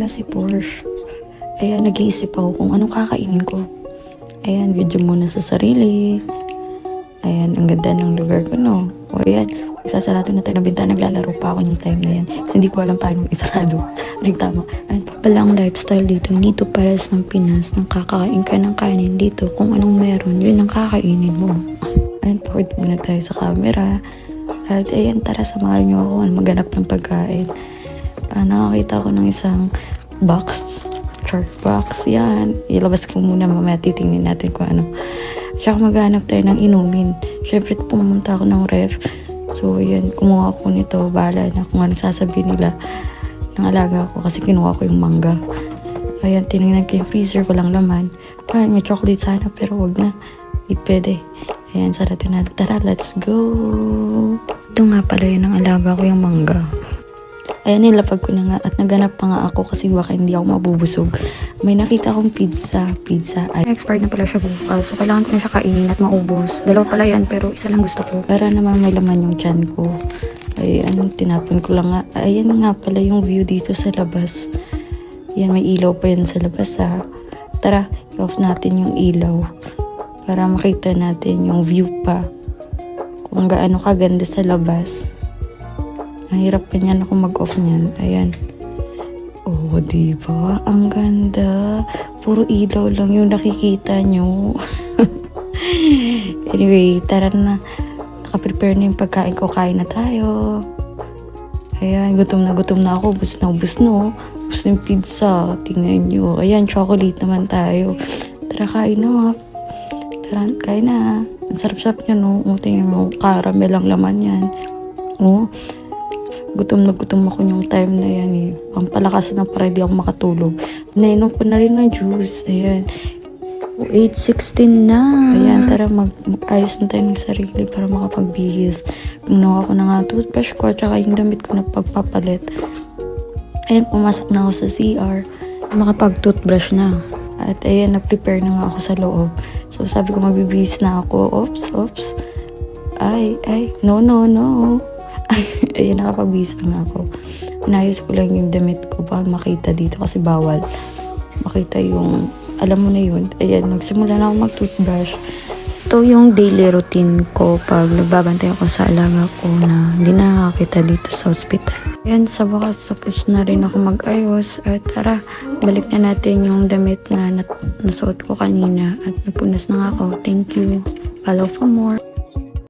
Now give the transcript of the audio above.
pala si Porsche. Ayan, nag-iisip ako kung anong kakainin ko. Ayan, video muna sa sarili. Ayan, ang ganda ng lugar ko, no? O ayan, magsasarado na tayo ng bintana. Naglalaro pa ako yung time na yan. Kasi hindi ko alam paano isarado. Anong tama? Ayan, palang lifestyle dito. Hindi to pares ng Pinas. Nang kakain ka ng kanin dito. Kung anong meron, yun ang kakainin mo. Ayan, pakit muna tayo sa camera. At ayan, tara samahan niyo ako maghanap ng pagkain. Ah, nakakita ko ng isang box, chart box. Yan, ilabas ko muna mamaya titingnan natin kung ano. Tsaka maghanap tayo ng inumin. Siyempre, pumunta ako ng ref. So, yan, kumuha ko nito. Bahala na kung ano sasabihin nila ng alaga ko kasi kinuha ko yung mangga. Ayan, tinignan ko yung freezer, walang laman. Ay, may chocolate sana pero wag na. Hindi pwede. Ayan, sarado na. Tara, let's go! Ito nga pala yun ang alaga ko yung mangga. Ayan, nilapag ko na nga at naganap pa nga ako kasi baka hindi ako mabubusog. May nakita akong pizza. Pizza. Ay, expired na pala siya bukas. So, kailangan ko na siya kainin at maubos. Dalawa pala yan, pero isa lang gusto ko. Para naman may laman yung tiyan ko. Ayan, tinapon ko lang nga. Ayan nga pala yung view dito sa labas. Yan, may ilaw pa yan sa labas ha. Tara, i-off natin yung ilaw. Para makita natin yung view pa. Kung gaano kaganda sa labas. Ang hirap pa niyan ako mag-off niyan. Ayan. Oh, di ba? Ang ganda. Puro ilaw lang yung nakikita nyo. anyway, tara na. Nakaprepare na yung pagkain ko. Kain na tayo. Ayan, gutom na gutom na ako. Bus na bus no. Bus na yung pizza. Tingnan nyo. Ayan, chocolate naman tayo. Tara, kain na mga. Tara, kain na. Ang sarap-sarap niya no. Tingnan mo. Caramel ang laman yan. Oh, gutom na gutom ako yung time na yan eh. Pampalakas na para di ako makatulog. Nainom ko na rin ng juice. Ayan. 8.16 na. Ayan, tara mag, mag-ayos na tayo ng sarili para makapagbihis. Ginawa ko na nga toothbrush ko at saka yung damit ko na pagpapalit. Ayan, pumasok na ako sa CR. Makapag-toothbrush na. At ayan, nag-prepare na nga ako sa loob. So sabi ko magbibihis na ako. Oops, oops. Ay, ay, no, no, no. Ay, ayun, nakapagbihis na nga ako. Inayos ko lang yung damit ko para makita dito kasi bawal. Makita yung, alam mo na yun. Ayan, nagsimula na ako mag-toothbrush. Ito yung daily routine ko pag nagbabantay ako sa alaga ko na hindi na nakakita dito sa hospital. Ayan, sa wakas tapos na rin ako mag-ayos. At tara, balik na natin yung damit na nat- nasuot ko kanina at napunas na nga ako. Thank you. Follow for more.